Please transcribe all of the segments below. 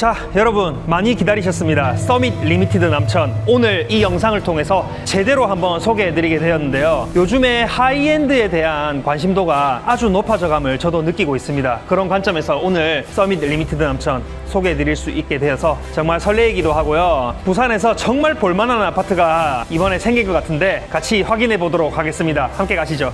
자, 여러분 많이 기다리셨습니다. 서밋 리미티드 남천. 오늘 이 영상을 통해서 제대로 한번 소개해드리게 되었는데요. 요즘에 하이엔드에 대한 관심도가 아주 높아져감을 저도 느끼고 있습니다. 그런 관점에서 오늘 서밋 리미티드 남천 소개해드릴 수 있게 되어서 정말 설레이기도 하고요. 부산에서 정말 볼만한 아파트가 이번에 생긴 것 같은데 같이 확인해 보도록 하겠습니다. 함께 가시죠.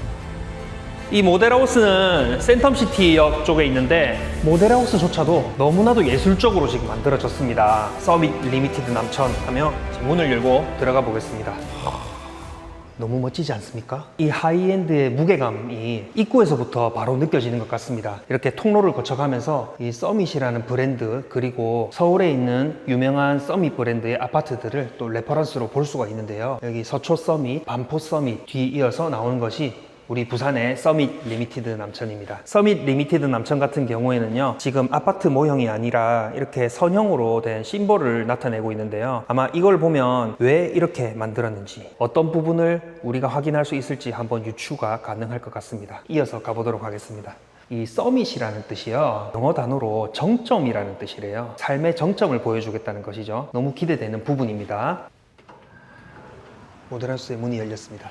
이 모델하우스는 센텀시티역 쪽에 있는데 모델하우스조차도 너무나도 예술적으로 지금 만들어졌습니다. 서밋 리미티드 남천 하며 문을 열고 들어가 보겠습니다. 너무 멋지지 않습니까? 이 하이엔드의 무게감이 입구에서부터 바로 느껴지는 것 같습니다. 이렇게 통로를 거쳐가면서 이 서밋이라는 브랜드 그리고 서울에 있는 유명한 서밋 브랜드의 아파트들을 또 레퍼런스로 볼 수가 있는데요. 여기 서초 서밋, 반포 서밋 뒤 이어서 나오는 것이 우리 부산의 서밋 리미티드 남천입니다. 서밋 리미티드 남천 같은 경우에는요, 지금 아파트 모형이 아니라 이렇게 선형으로 된 심볼을 나타내고 있는데요. 아마 이걸 보면 왜 이렇게 만들었는지, 어떤 부분을 우리가 확인할 수 있을지 한번 유추가 가능할 것 같습니다. 이어서 가보도록 하겠습니다. 이 서밋이라는 뜻이요. 영어 단어로 정점이라는 뜻이래요. 삶의 정점을 보여주겠다는 것이죠. 너무 기대되는 부분입니다. 모델하우스의 문이 열렸습니다.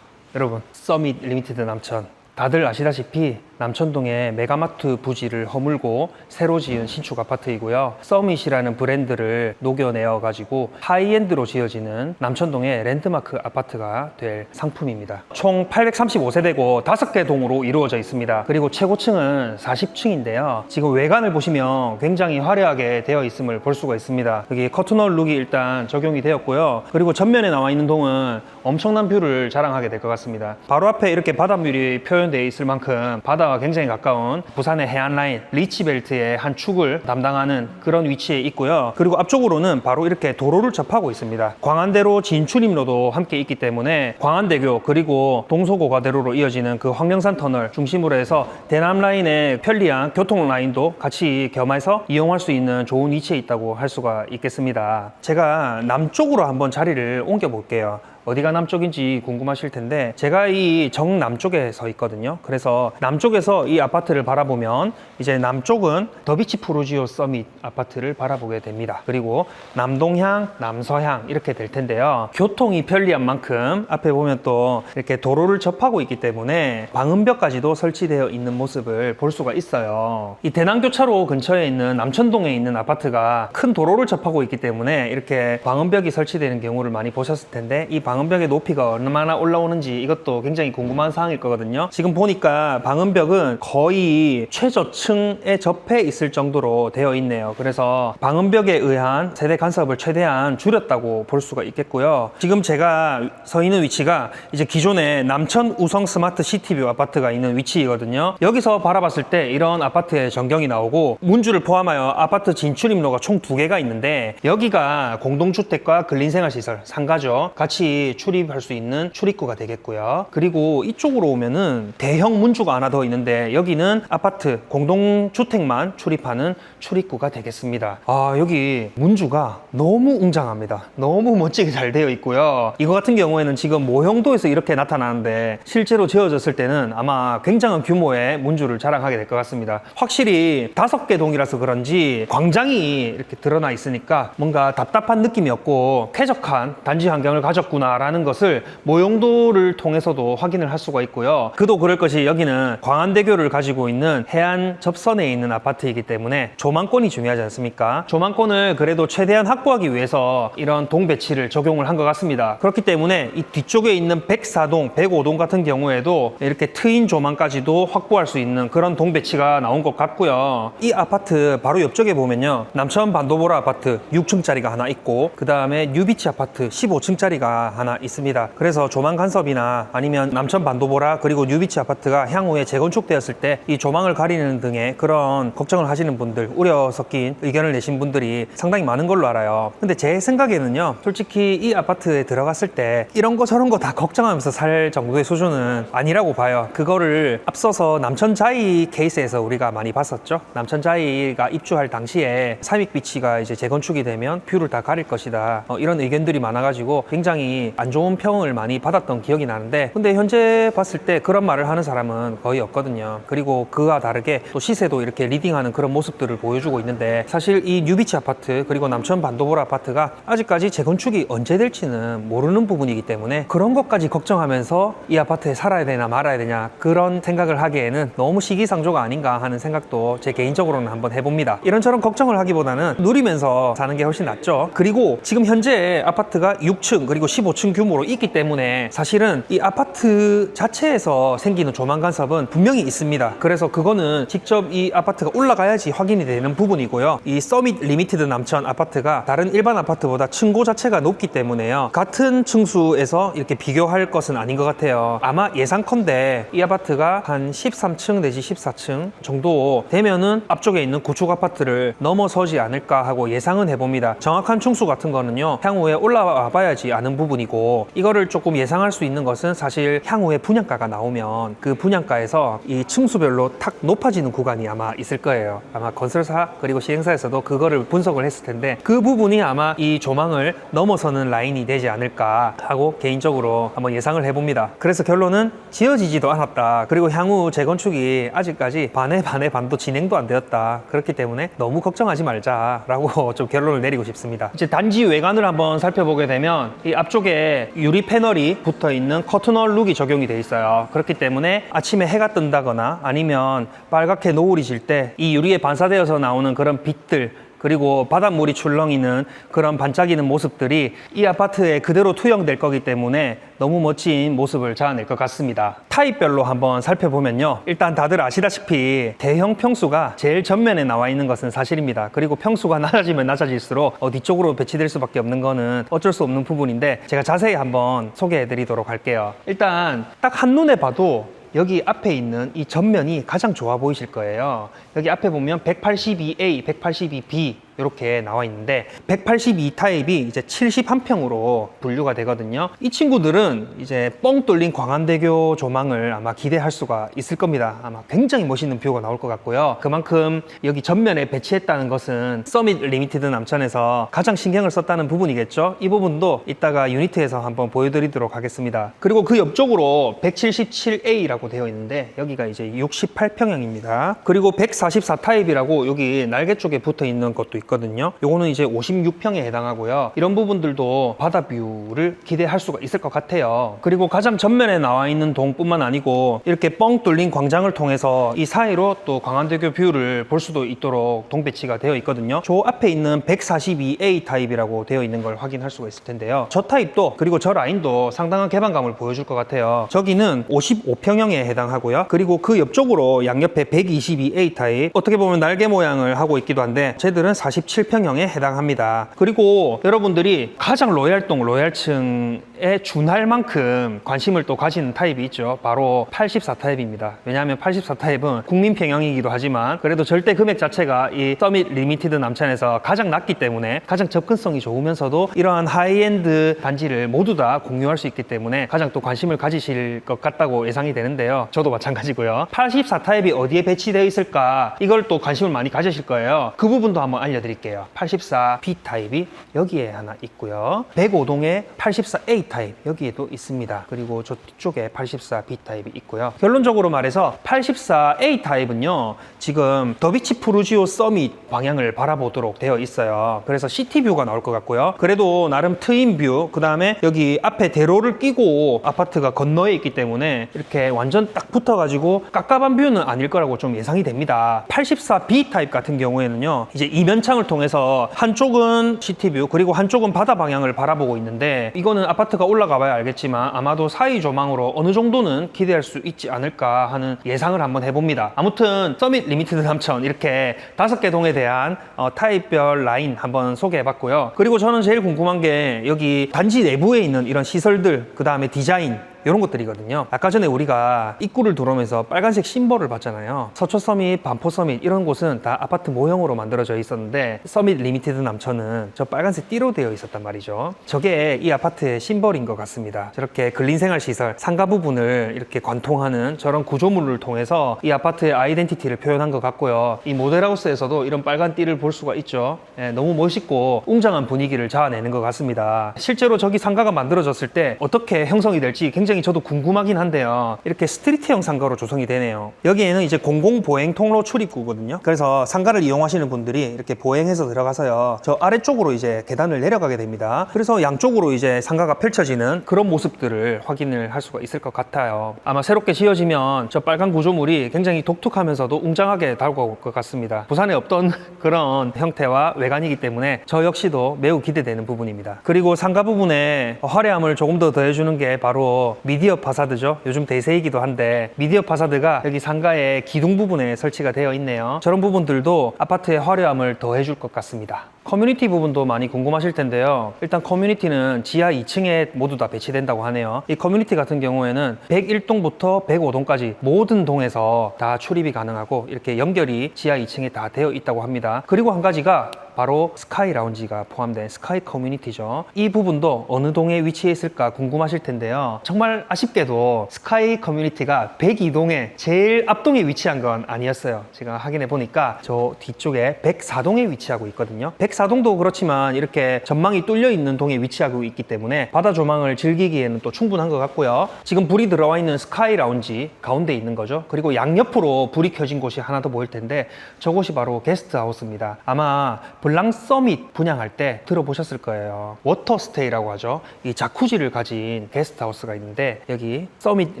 여러분 서밋 리미티드 남천. 다들 아시다시피 남천동에 메가마트 부지를 허물고 새로 지은 신축 아파트이고요. 서밋이라는 브랜드를 녹여내어 가지고 하이엔드로 지어지는 남천동의 랜드마크 아파트가 될 상품입니다. 총 835세대고 5개 동으로 이루어져 있습니다. 그리고 최고층은 40층인데요. 지금 외관을 보시면 굉장히 화려하게 되어 있음을 볼 수가 있습니다. 여기 커튼홀 룩이 일단 적용이 되었고요. 그리고 전면에 나와 있는 동은 엄청난 뷰를 자랑하게 될 것 같습니다. 바로 앞에 이렇게 바닷물이 표현되어 있을 만큼 바다 와 굉장히 가까운 부산의 해안 라인 리치벨트의 한 축을 담당하는 그런 위치에 있고요. 그리고 앞쪽으로는 바로 이렇게 도로를 접하고 있습니다. 광안대로 진출입로도 함께 있기 때문에 광안대교 그리고 동서고가대로로 이어지는 그 황령산 터널 중심으로 해서 대남 라인의 편리한 교통 라인도 같이 겸해서 이용할 수 있는 좋은 위치에 있다고 할 수가 있겠습니다. 제가 남쪽으로 한번 자리를 옮겨 볼게요. 어디가 남쪽인지 궁금하실 텐데 제가 이 정남쪽에 서 있거든요. 그래서 남쪽에서 이 아파트를 바라보면 이제 남쪽은 더비치 프루지오 서밋 아파트를 바라보게 됩니다. 그리고 남동향, 남서향 이렇게 될 텐데요. 교통이 편리한 만큼 앞에 보면 또 이렇게 도로를 접하고 있기 때문에 방음벽까지도 설치되어 있는 모습을 볼 수가 있어요. 이 대南교차로 근처에 있는 남천동에 있는 아파트가 큰 도로를 접하고 있기 때문에 이렇게 방음벽이 설치되는 경우를 많이 보셨을 텐데 이 방 음벽의 높이가 얼마나 올라오는지 이것도 굉장히 궁금한 사항일 거거든요. 지금 보니까 방음벽은 거의 최저층에 접해 있을 정도로 되어 있네요. 그래서 방음벽에 의한 세대 간섭을 최대한 줄였다고 볼 수가 있겠고요. 지금 제가 서 있는 위치가 이제 기존의 남천 우성 스마트 시티뷰 아파트가 있는 위치이거든요. 여기서 바라봤을 때 이런 아파트의 전경이 나오고 문주를 포함하여 아파트 진출 입로가 총 두 개가 있는데 여기가 공동주택과 근린생활시설 상가죠. 같이 출입할 수 있는 출입구가 되겠고요. 그리고 이쪽으로 오면은 대형 문주가 하나 더 있는데 여기는 아파트 공동주택만 출입하는 출입구가 되겠습니다. 아 여기 문주가 너무 웅장합니다. 너무 멋지게 잘 되어 있고요. 이거 같은 경우에는 지금 모형도에서 이렇게 나타나는데 실제로 지어졌을 때는 아마 굉장한 규모의 문주를 자랑하게 될 것 같습니다. 확실히 다섯 개 동이라서 그런지 광장이 이렇게 드러나 있으니까 뭔가 답답한 느낌이 없고 쾌적한 단지 환경을 가졌구나 라는 것을 모형도를 통해서도 확인을 할 수가 있고요. 그도 그럴 것이 여기는 광안대교를 가지고 있는 해안 접선에 있는 아파트이기 때문에 조망권이 중요하지 않습니까? 조망권을 그래도 최대한 확보하기 위해서 이런 동 배치를 적용을 한 것 같습니다. 그렇기 때문에 이 뒤쪽에 있는 104동, 105동 같은 경우에도 이렇게 트인 조망까지도 확보할 수 있는 그런 동 배치가 나온 것 같고요. 이 아파트 바로 옆쪽에 보면요. 남천 반도보라 아파트 6층짜리가 하나 있고 그 다음에 뉴비치 아파트 15층짜리가 하나 있습니다. 그래서 조망 간섭이나 아니면 남천 반도보라 그리고 뉴비치 아파트가 향후에 재건축되었을 때 이 조망을 가리는 등의 그런 걱정을 하시는 분들 우려 섞인 의견을 내신 분들이 상당히 많은 걸로 알아요. 근데 제 생각에는요. 솔직히 이 아파트에 들어갔을 때 이런 거 저런 거 다 걱정하면서 살 정도의 수준은 아니라고 봐요. 그거를 앞서서 남천 자이 케이스에서 우리가 많이 봤었죠. 남천 자이가 입주할 당시에 삼익 비치가 이제 재건축이 되면 뷰를 다 가릴 것이다. 어, 이런 의견들이 많아가지고 굉장히 안 좋은 평을 많이 받았던 기억이 나는데 근데 현재 봤을 때 그런 말을 하는 사람은 거의 없거든요. 그리고 그와 다르게 또 시세도 이렇게 리딩하는 그런 모습들을 보여주고 있는데 사실 이 뉴비치 아파트 그리고 남천 반도보라 아파트가 아직까지 재건축이 언제 될지는 모르는 부분이기 때문에 그런 것까지 걱정하면서 이 아파트에 살아야 되나 말아야 되냐 그런 생각을 하기에는 너무 시기상조가 아닌가 하는 생각도 제 개인적으로는 한번 해봅니다. 이런저런 걱정을 하기보다는 누리면서 사는 게 훨씬 낫죠. 그리고 지금 현재 아파트가 6층 그리고 15층 규모로 있기 때문에 사실은 이 아파트 자체에서 생기는 조망 간섭은 분명히 있습니다. 그래서 그거는 직접 이 아파트가 올라가야지 확인이 되는 부분이고요. 이 서밋 리미티드 남천 아파트가 다른 일반 아파트보다 층고 자체가 높기 때문에요. 같은 층수에서 이렇게 비교할 것은 아닌 것 같아요. 아마 예상컨대 이 아파트가 한 13층 내지 14층 정도 되면은 앞쪽에 있는 구축 아파트를 넘어서지 않을까 하고 예상은 해봅니다. 정확한 층수 같은 거는요, 향후에 올라와 봐야지 아는 부분이고, 이거를 조금 예상할 수 있는 것은 사실 향후에 분양가가 나오면 그 분양가에서 이 층수별로 탁 높아지는 구간이 아마 있을 거예요. 아마 건설사 그리고 시행사에서도 그거를 분석을 했을 텐데 그 부분이 아마 이 조망을 넘어서는 라인이 되지 않을까 하고 개인적으로 한번 예상을 해봅니다. 그래서 결론은 지어지지도 않았다. 그리고 향후 재건축이 아직까지 반에 반에 반도 진행도 안 되었다. 그렇기 때문에 너무 걱정하지 말자라고 좀 결론을 내리고 싶습니다. 이제 단지 외관을 한번 살펴보게 되면 이 앞쪽에 유리 패널이 붙어 있는 커튼월 룩이 적용이 돼 있어요. 그렇기 때문에 아침에 해가 뜬다거나 아니면 빨갛게 노을이 질 때 이 유리에 반사되어서 나오는 그런 빛들 그리고 바닷물이 출렁이는 그런 반짝이는 모습들이 이 아파트에 그대로 투영될 거기 때문에 너무 멋진 모습을 자아낼 것 같습니다. 타입별로 한번 살펴보면요. 일단 다들 아시다시피 대형 평수가 제일 전면에 나와 있는 것은 사실입니다. 그리고 평수가 낮아지면 낮아질수록 어, 뒤쪽으로 배치될 수밖에 없는 거는 어쩔 수 없는 부분인데 제가 자세히 한번 소개해 드리도록 할게요. 일단 딱 한눈에 봐도 여기 앞에 있는 이 전면이 가장 좋아 보이실 거예요. 여기 앞에 보면 182A, 182B 이렇게 나와 있는데 182 타입이 이제 71평으로 분류가 되거든요. 이 친구들은 이제 뻥 뚫린 광안대교 조망을 아마 기대할 수가 있을 겁니다. 아마 굉장히 멋있는 뷰가 나올 것 같고요. 그만큼 여기 전면에 배치했다는 것은 서밋 리미티드 남천에서 가장 신경을 썼다는 부분이겠죠. 이 부분도 이따가 유니트에서 한번 보여드리도록 하겠습니다. 그리고 그 옆쪽으로 177A라고 되어 있는데 여기가 이제 68평형입니다. 그리고 144 타입이라고 여기 날개 쪽에 붙어 있는 것도 있 거든요. 요거는 이제 56평에 해당하고요. 이런 부분들도 바다 뷰를 기대할 수가 있을 것 같아요. 그리고 가장 전면에 나와 있는 동뿐만 아니고 이렇게 뻥 뚫린 광장을 통해서 이 사이로 또 광안대교 뷰를 볼 수도 있도록 동배치가 되어 있거든요. 저 앞에 있는 142A 타입이라고 되어 있는 걸 확인할 수가 있을 텐데요. 저 타입도 그리고 저 라인도 상당한 개방감을 보여줄 것 같아요. 저기는 55평형에 해당하고요. 그리고 그 옆쪽으로 양옆에 122A 타입 어떻게 보면 날개 모양을 하고 있기도 한데 쟤들은 47평형에 해당합니다. 그리고 여러분들이 가장 로얄동 로얄층 에 준할 만큼 관심을 또 가지는 타입이 있죠. 바로 84 타입입니다. 왜냐하면 84 타입은 국민 평형이기도 하지만 그래도 절대 금액 자체가 이 서밋 리미티드 남천에서 가장 낮기 때문에 가장 접근성이 좋으면서도 이러한 하이엔드 단지를 모두 다 공유할 수 있기 때문에 가장 또 관심을 가지실 것 같다고 예상이 되는데요. 저도 마찬가지고요. 84 타입이 어디에 배치되어 있을까 이걸 또 관심을 많이 가지실 거예요. 그 부분도 한번 알려드릴게요. 84 B 타입이 여기에 하나 있고요. 105동에 84 타입 여기에도 있습니다. 그리고 저 뒤쪽에 84 B 타입이 있고요. 결론적으로 말해서 84 A 타입은요. 지금 더비치 푸르지오 서밋 방향을 바라보도록 되어 있어요. 그래서 시티뷰가 나올 것 같고요. 그래도 나름 트임뷰 그 다음에 여기 앞에 대로를 끼고 아파트가 건너에 있기 때문에 이렇게 완전 딱 붙어가지고 깝깝한 뷰는 아닐 거라고 좀 예상이 됩니다. 84 B 타입 같은 경우에는요. 이제 이면창을 통해서 한쪽은 시티뷰 그리고 한쪽은 바다 방향을 바라보고 있는데 이거는 아파트 가 올라가 봐야 알겠지만 아마도 사이 조망으로 어느 정도는 기대할 수 있지 않을까 하는 예상을 한번 해봅니다. 아무튼 서밋 리미티드 남천 이렇게 다섯 개 동에 대한 어, 타입별 라인 한번 소개해봤고요. 그리고 저는 제일 궁금한 게 여기 단지 내부에 있는 이런 시설들 그 다음에 디자인 이런 것들이거든요. 아까 전에 우리가 입구를 들어오면서 빨간색 심벌을 봤잖아요. 서초 서밋, 반포 서밋 이런 곳은 다 아파트 모형으로 만들어져 있었는데 서밋 리미티드 남천은 저 빨간색 띠로 되어 있었단 말이죠. 저게 이 아파트의 심벌인 것 같습니다. 저렇게 근린생활 시설 상가 부분을 이렇게 관통하는 저런 구조물을 통해서 이 아파트의 아이덴티티를 표현한 것 같고요. 이 모델하우스에서도 이런 빨간 띠를 볼 수가 있죠. 예, 너무 멋있고 웅장한 분위기를 자아내는 것 같습니다. 실제로 저기 상가가 만들어졌을 때 어떻게 형성이 될지 굉장히 저도 궁금하긴 한데요. 이렇게 스트리트형 상가로 조성이 되네요. 여기에는 이제 공공 보행 통로 출입구거든요. 그래서 상가를 이용하시는 분들이 이렇게 보행해서 들어가서요. 저 아래쪽으로 이제 계단을 내려가게 됩니다. 그래서 양쪽으로 이제 상가가 펼쳐지는 그런 모습들을 확인을 할 수가 있을 것 같아요. 아마 새롭게 지어지면 저 빨간 구조물이 굉장히 독특하면서도 웅장하게 다가올 것 같습니다. 부산에 없던 그런 형태와 외관이기 때문에 저 역시도 매우 기대되는 부분입니다. 그리고 상가 부분에 화려함을 조금 더 더해주는 게 바로 미디어 파사드죠. 요즘 대세이기도 한데 미디어 파사드가 여기 상가의 기둥 부분에 설치가 되어 있네요. 저런 부분들도 아파트의 화려함을 더해줄 것 같습니다. 커뮤니티 부분도 많이 궁금하실 텐데요. 일단 커뮤니티는 지하 2층에 모두 다 배치된다고 하네요. 이 커뮤니티 같은 경우에는 101동부터 105동까지 모든 동에서 다 출입이 가능하고 이렇게 연결이 지하 2층에 다 되어 있다고 합니다. 그리고 한 가지가 바로 스카이 라운지가 포함된 스카이 커뮤니티죠. 이 부분도 어느 동에 위치해 있을까 궁금하실 텐데요. 정말 아쉽게도 스카이 커뮤니티가 102동에 제일 앞동에 위치한 건 아니었어요. 제가 확인해 보니까 저 뒤쪽에 104동에 위치하고 있거든요. 104동도 그렇지만 이렇게 전망이 뚫려 있는 동에 위치하고 있기 때문에 바다 조망을 즐기기에는 또 충분한 것 같고요. 지금 불이 들어와 있는 스카이 라운지 가운데 있는 거죠. 그리고 양옆으로 불이 켜진 곳이 하나 더 보일 텐데 저곳이 바로 게스트 하우스입니다. 아마 블랑 서밋 분양할 때 들어보셨을 거예요. 워터스테이라고 하죠. 이 자쿠지를 가진 게스트 하우스가 있는데 여기 서밋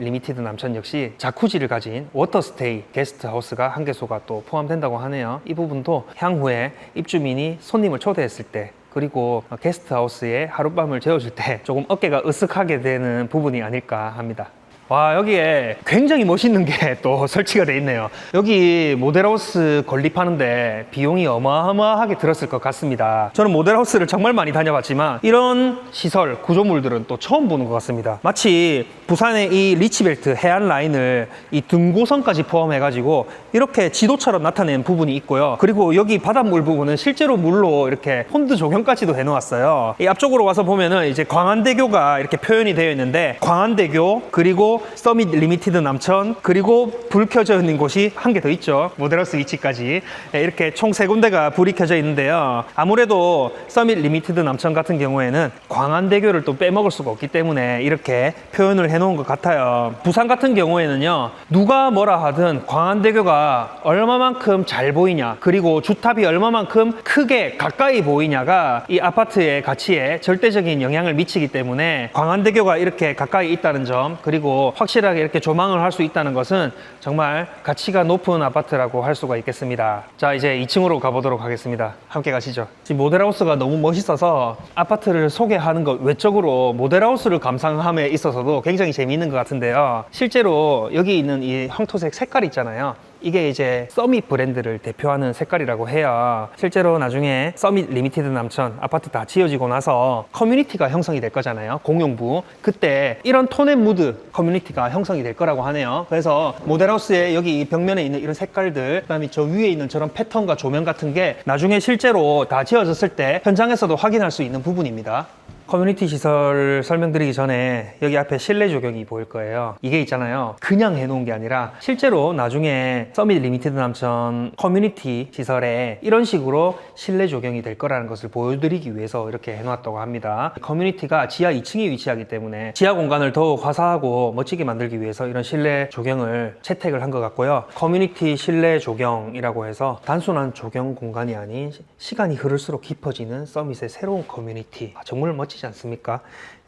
리미티드 남천 역시 자쿠지를 가진 워터스테이 게스트 하우스가 한 개소가 또 포함된다고 하네요. 이 부분도 향후에 입주민이 손님을 초대했을 때 그리고 게스트 하우스에 하룻밤을 재워줄 때 조금 어깨가 으쓱하게 되는 부분이 아닐까 합니다. 와 여기에 굉장히 멋있는 게 또 설치가 돼 있네요. 여기 모델하우스 건립하는데 비용이 어마어마하게 들었을 것 같습니다. 저는 모델하우스를 정말 많이 다녀봤지만 이런 시설 구조물들은 또 처음 보는 것 같습니다. 마치 부산의 이 리치벨트 해안 라인을 이 등고선까지 포함해 가지고 이렇게 지도처럼 나타낸 부분이 있고요. 그리고 여기 바닷물 부분은 실제로 물로 이렇게 폰드 조경까지도 해놓았어요. 이 앞쪽으로 와서 보면은 이제 광안대교가 이렇게 표현이 되어 있는데 광안대교 그리고 서밋 리미티드 남천 그리고 불 켜져 있는 곳이 한 개 더 있죠. 모델하우스 위치까지. 네, 이렇게 총 세 군데가 불이 켜져 있는데요. 아무래도 서밋 리미티드 남천 같은 경우에는 광안대교를 또 빼먹을 수가 없기 때문에 이렇게 표현을 해 놓은 것 같아요 부산 같은 경우에는요 누가 뭐라 하든 광안대교가 얼마만큼 잘 보이냐 그리고 주탑이 얼마만큼 크게 가까이 보이냐가 이 아파트의 가치에 절대적인 영향을 미치기 때문에 광안대교가 이렇게 가까이 있다는 점 그리고 확실하게 이렇게 조망을 할 수 있다는 것은 정말 가치가 높은 아파트라고 할 수가 있겠습니다. 자, 이제 2층으로 가보도록 하겠습니다. 함께 가시죠. 지금 모델하우스가 너무 멋있어서 아파트를 소개하는 것 외적으로 모델하우스를 감상함에 있어서도 굉장히 재미있는 것 같은데요. 실제로 여기 있는 이 황토색 색깔 있잖아요. 이게 이제 서밋 브랜드를 대표하는 색깔이라고 해요. 실제로 나중에 서밋 리미티드 남천 아파트 다 지어지고 나서 커뮤니티가 형성이 될 거잖아요. 공용부. 그때 이런 톤앤 무드 커뮤니티가 형성이 될 거라고 하네요. 그래서 모델하우스에 여기 이 벽면에 있는 이런 색깔들, 그다음에 저 위에 있는 저런 패턴과 조명 같은 게 나중에 실제로 다 지어졌을 때 현장에서도 확인할 수 있는 부분입니다. 커뮤니티 시설 설명드리기 전에 여기 앞에 실내 조경이 보일 거예요. 이게 있잖아요. 그냥 해놓은 게 아니라 실제로 나중에 서밋 리미티드 남천 커뮤니티 시설에 이런 식으로 실내 조경이 될 거라는 것을 보여드리기 위해서 이렇게 해놓았다고 합니다. 커뮤니티가 지하 2층에 위치하기 때문에 지하 공간을 더욱 화사하고 멋지게 만들기 위해서 이런 실내 조경을 채택을 한 것 같고요. 커뮤니티 실내 조경이라고 해서 단순한 조경 공간이 아닌 시간이 흐를수록 깊어지는 서밋의 새로운 커뮤니티. 아, 정말 멋지 지 않습니까?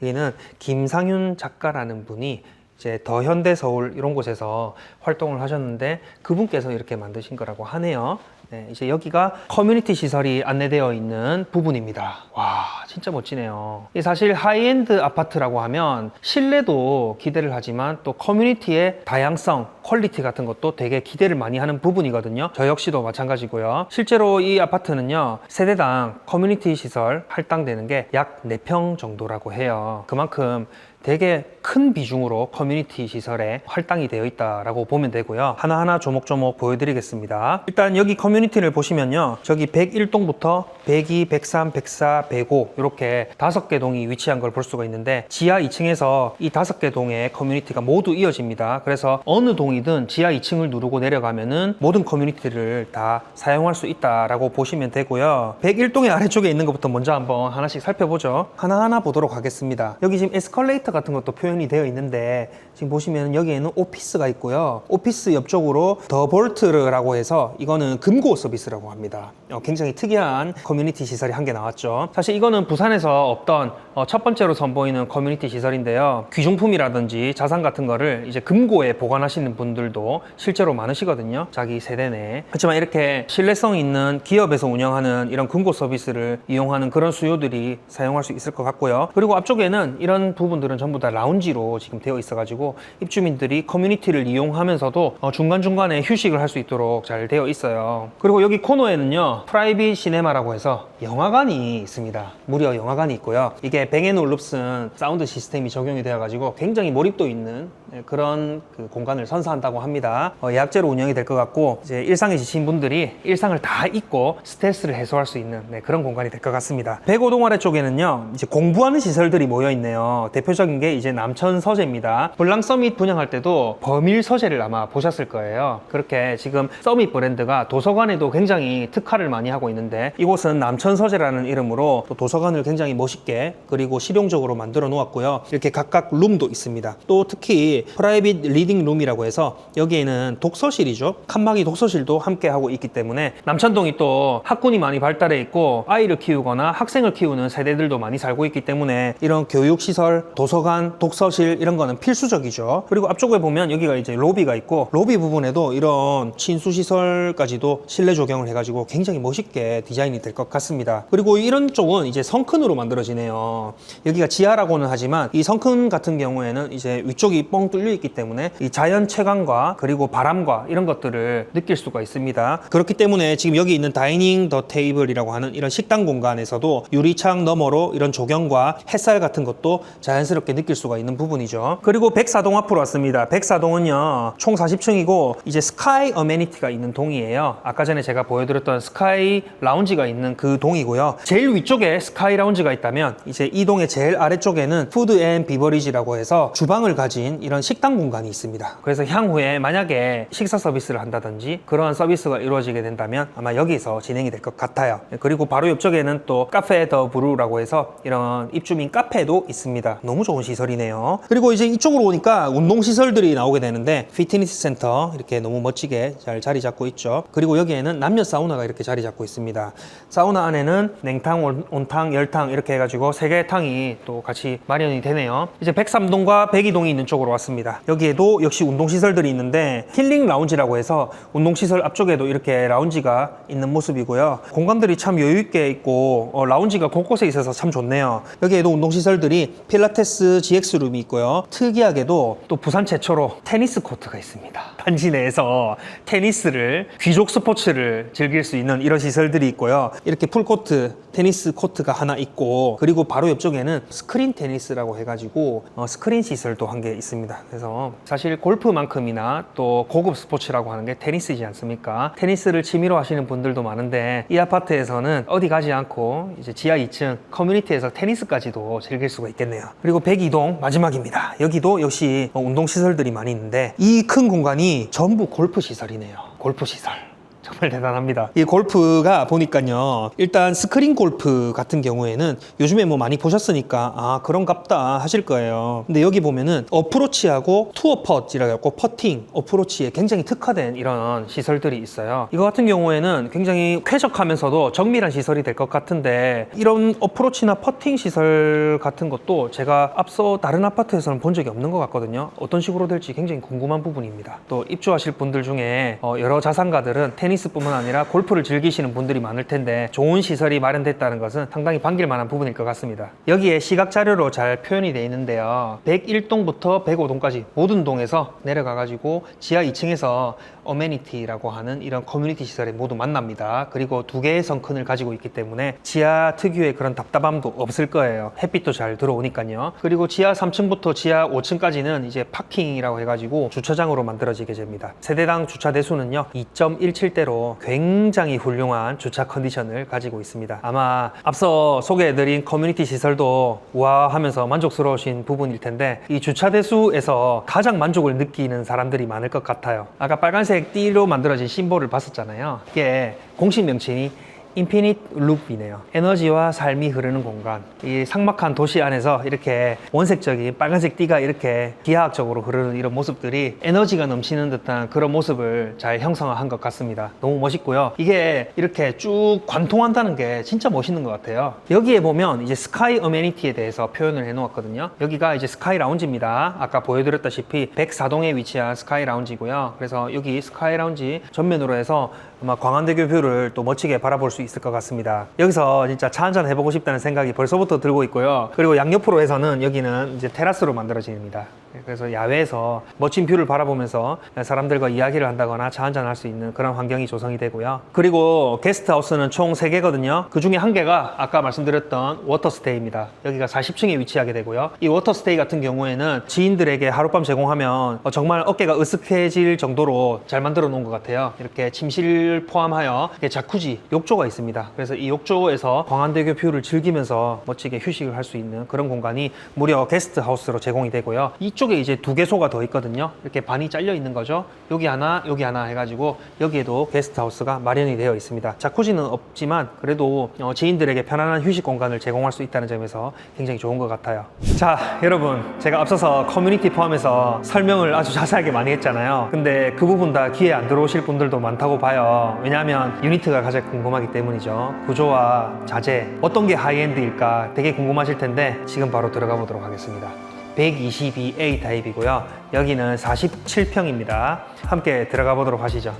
여기는 김상윤 작가라는 분이 이제 더 현대 서울 이런 곳에서 활동을 하셨는데 그분께서 이렇게 만드신 거라고 하네요. 네, 이제 여기가 커뮤니티 시설이 안내되어 있는 부분입니다. 와, 진짜 멋지네요. 이 사실 하이엔드 아파트라고 하면 실내도 기대를 하지만 또 커뮤니티의 다양성, 퀄리티 같은 것도 되게 기대를 많이 하는 부분이거든요. 저 역시도 마찬가지고요. 실제로 이 아파트는요, 세대당 커뮤니티 시설 할당되는 게 약 4평 정도라고 해요. 그만큼 되게 큰 비중으로 커뮤니티 시설에 할당이 되어 있다라고 보면 되고요. 하나하나 조목조목 보여드리겠습니다. 일단 여기 커뮤니티를 보시면요. 저기 101동부터 102, 103, 104, 105 이렇게 다섯 개 동이 위치한 걸 볼 수가 있는데 지하 2층에서 이 다섯 개 동의 커뮤니티가 모두 이어집니다. 그래서 어느 동 이든 지하 2층을 누르고 내려가면은 모든 커뮤니티를 다 사용할 수 있다라고 보시면 되고요. 101동의 아래쪽에 있는 것부터 먼저 한번 하나씩 살펴보죠. 하나하나 보도록 하겠습니다. 여기 지금 에스컬레이터 같은 것도 표현이 되어 있는데 지금 보시면 여기에는 오피스가 있고요. 오피스 옆쪽으로 더 볼트라고 해서 이거는 금고 서비스라고 합니다. 어, 굉장히 특이한 커뮤니티 시설이 한 개 나왔죠. 사실 이거는 부산에서 없던 어, 첫 번째로 선보이는 커뮤니티 시설인데요. 귀중품이라든지 자산 같은 거를 이제 금고에 보관하시는 분들도 실제로 많으시거든요. 자기 세대 내에. 그렇지만 이렇게 신뢰성 있는 기업에서 운영하는 이런 금고 서비스를 이용하는 그런 수요들이 사용할 수 있을 것 같고요. 그리고 앞쪽에는 이런 부분들은 전부 다 라운지로 지금 되어 있어가지고 입주민들이 커뮤니티를 이용하면서도 어, 중간중간에 휴식을 할 수 있도록 잘 되어 있어요. 그리고 여기 코너에는요, 프라이빗 시네마라고 해서 영화관이 있습니다. 무려 영화관이 있고요. 이게 뱅앤올룹슨 사운드 시스템이 적용이 되어 가지고 굉장히 몰입도 있는 네, 그런 그 공간을 선사한다고 합니다. 어, 예약제로 운영이 될 것 같고 이제 일상에 지친 분들이 일상을 다 잊고 스트레스를 해소할 수 있는 네, 그런 공간이 될 것 같습니다. 백오동 아래 쪽에는요 이제 공부하는 시설들이 모여 있네요. 대표적인 게 이제 남천 서재입니다. 블랑 서밋 분양할 때도 범일 서재를 아마 보셨을 거예요. 그렇게 지금 서밋 브랜드가 도서관에도 굉장히 특화를 많이 하고 있는데 이곳은 남천 서재라는 이름으로 또 도서관을 굉장히 멋있게 그리고 실용적으로 만들어 놓았고요. 이렇게 각각 룸도 있습니다. 또 특히 프라이빗 리딩 룸이라고 해서 여기에는 독서실이죠. 칸막이 독서실도 함께 하고 있기 때문에 남천동이 또 학군이 많이 발달해 있고 아이를 키우거나 학생을 키우는 세대들도 많이 살고 있기 때문에 이런 교육시설, 도서관, 독서실 이런 거는 필수적 이죠. 그리고 앞쪽에 보면 여기가 이제 로비가 있고 로비 부분에도 이런 친수시설까지도 실내 조경을 해가지고 굉장히 멋있게 디자인이 될 것 같습니다. 그리고 이런 쪽은 이제 성큰으로 만들어지네요. 여기가 지하라고는 하지만 이 성큰 같은 경우에는 이제 위쪽이 뻥 뚫려 있기 때문에 이 자연 채광과 그리고 바람과 이런 것들을 느낄 수가 있습니다. 그렇기 때문에 지금 여기 있는 다이닝 더 테이블이라고 하는 이런 식당 공간에서도 유리창 너머로 이런 조경과 햇살 같은 것도 자연스럽게 느낄 수가 있는 부분이죠. 그리고 백사동 앞으로 왔습니다. 백사동은요 총 40층이고 이제 스카이 어메니티가 있는 동이에요. 아까 전에 제가 보여드렸던 스카이 라운지가 있는 그 동이고요. 제일 위쪽에 스카이 라운지가 있다면 이제 이 동의 제일 아래쪽에는 푸드 앤 비버리지라고 해서 주방을 가진 이런 식당 공간이 있습니다. 그래서 향후에 만약에 식사 서비스를 한다든지 그러한 서비스가 이루어지게 된다면 아마 여기서 진행이 될 것 같아요. 그리고 바로 옆쪽에는 또 카페 더 브루라고 해서 이런 입주민 카페도 있습니다. 너무 좋은 시설이네요. 그리고 이제 이쪽으로 오니까 운동 시설들이 나오게 되는데 피트니스 센터 이렇게 너무 멋지게 잘 자리 잡고 있죠. 그리고 여기에는 남녀 사우나가 이렇게 자리 잡고 있습니다. 사우나 안에는 냉탕, 온- 온탕, 열탕 이렇게 해가지고 세 개의 탕이 또 같이 마련이 되네요. 이제 103동과 102동이 있는 쪽으로 왔습니다. 여기에도 역시 운동 시설들이 있는데 힐링 라운지라고 해서 운동 시설 앞쪽에도 이렇게 라운지가 있는 모습이고요. 공간들이 참 여유 있게 있고 어, 라운지가 곳곳에 있어서 참 좋네요. 여기에도 운동 시설들이 필라테스 GX 룸이 있고요. 특이하게도 또 부산 최초로 테니스 코트가 있습니다. 단지 내에서 테니스를 귀족 스포츠를 즐길 수 있는 이런 시설들이 있고요. 이렇게 풀코트 테니스 코트가 하나 있고 그리고 바로 옆쪽에는 스크린 테니스라고 해가지고 어, 스크린 시설도 한 게 있습니다. 그래서 사실 골프만큼이나 또 고급 스포츠라고 하는 게 테니스이지 않습니까? 테니스를 취미로 하시는 분들도 많은데 이 아파트에서는 어디 가지 않고 이제 지하 2층 커뮤니티에서 테니스까지도 즐길 수가 있겠네요. 그리고 102동 마지막입니다. 여기도 역시 어, 운동 시설들이 많이 있는데 이 큰 공간이 전부 골프 시설이네요. 골프 시설. 정말 대단합니다. 이 골프가 보니까요. 일단 스크린 골프 같은 경우에는 요즘에 뭐 많이 보셨으니까 아 그런갑다 하실 거예요. 근데 여기 보면은 어프로치하고 투어 퍼지라고 해갖고 퍼팅, 어프로치에 굉장히 특화된 이런 시설들이 있어요. 이거 같은 경우에는 굉장히 쾌적하면서도 정밀한 시설이 될 것 같은데 이런 어프로치나 퍼팅 시설 같은 것도 제가 앞서 다른 아파트에서는 본 적이 없는 것 같거든요. 어떤 식으로 될지 굉장히 궁금한 부분입니다. 또 입주하실 분들 중에 어, 여러 자산가들은 테니스뿐만 아니라 골프를 즐기시는 분들이 많을 텐데 좋은 시설이 마련됐다는 것은 상당히 반길 만한 부분일 것 같습니다. 여기에 시각 자료로 잘 표현이 되어 있는데요. 101동부터 105동까지 모든 동에서 내려가 가지고 지하 2층에서 어메니티라고 하는 이런 커뮤니티 시설에 모두 만납니다. 그리고 두 개의 성큰을 가지고 있기 때문에 지하 특유의 그런 답답함도 없을 거예요. 햇빛도 잘 들어오니까요. 그리고 지하 3층부터 지하 5층까지는 이제 파킹이라고 해가지고 주차장으로 만들어지게 됩니다. 세대당 주차 대수는요 2.17대 로 굉장히 훌륭한 주차 컨디션을 가지고 있습니다. 아마 앞서 소개해드린 커뮤니티 시설도 우아하면서 만족스러우신 부분일 텐데 이 주차 대수에서 가장 만족을 느끼는 사람들이 많을 것 같아요. 아까 빨간색 띠로 만들어진 심볼을 봤었잖아요. 이게 공식 명칭이 인피니트 룹이네요. 에너지와 삶이 흐르는 공간. 이 삭막한 도시 안에서 이렇게 원색적인 빨간색 띠가 이렇게 기하학적으로 흐르는 이런 모습들이 에너지가 넘치는 듯한 그런 모습을 잘 형성한 것 같습니다. 너무 멋있고요. 이게 이렇게 쭉 관통한다는 게 진짜 멋있는 것 같아요. 여기에 보면 이제 스카이 어메니티에 대해서 표현을 해 놓았거든요. 여기가 이제 스카이 라운지입니다. 아까 보여드렸다시피 104동에 위치한 스카이 라운지고요. 그래서 여기 스카이 라운지 전면으로 해서 아마 광안대교 뷰를 또 멋지게 바라볼 수 있을 것 같습니다. 여기서 진짜 차 한잔 해보고 싶다는 생각이 벌써부터 들고 있고요. 그리고 양옆으로 해서는 여기는 이제 테라스로 만들어집니다. 그래서 야외에서 멋진 뷰를 바라보면서 사람들과 이야기를 한다거나 차 한잔 할 수 있는 그런 환경이 조성이 되고요. 그리고 게스트하우스는 총 3개거든요. 그 중에 한 개가 아까 말씀드렸던 워터스테이입니다. 여기가 40층에 위치하게 되고요. 이 워터스테이 같은 경우에는 지인들에게 하룻밤 제공하면 어, 정말 어깨가 으쓱해질 정도로 잘 만들어 놓은 것 같아요. 이렇게 침실 포함하여 자쿠지, 욕조가 있습니다. 그래서 이 욕조에서 광안대교 뷰를 즐기면서 멋지게 휴식을 할 수 있는 그런 공간이 무려 게스트하우스로 제공이 되고요. 이 쪽에 이제 두 개소가 더 있거든요. 이렇게 반이 잘려 있는 거죠. 여기 하나, 여기 하나 해가지고 여기에도 게스트하우스가 마련이 되어 있습니다. 자쿠지는 없지만 그래도 어, 지인들에게 편안한 휴식 공간을 제공할 수 있다는 점에서 굉장히 좋은 것 같아요. 자, 여러분. 제가 앞서서 커뮤니티 포함해서 설명을 아주 자세하게 많이 했잖아요. 근데 그 부분 다 귀에 안 들어오실 분들도 많다고 봐요. 왜냐하면 유니트가 가장 궁금하기 때문이죠. 구조와 자재, 어떤 게 하이엔드일까 되게 궁금하실 텐데 지금 바로 들어가 보도록 하겠습니다. 122A 타입이고요. 여기는 47평입니다. 함께 들어가 보도록 하시죠.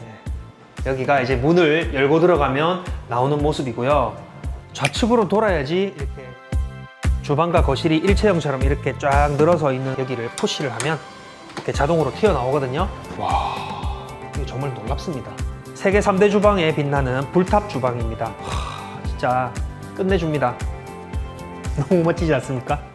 네. 여기가 이제 문을 열고 들어가면 나오는 모습이고요. 좌측으로 돌아야지 이렇게 주방과 거실이 일체형처럼 이렇게 쫙 늘어서 있는 여기를 푸시를 하면 이렇게 자동으로 튀어나오거든요. 와, 이거 정말 놀랍습니다. 세계 3대 주방에 빛나는 불탑 주방입니다. 와, 진짜 끝내줍니다. 너무 멋지지 않습니까?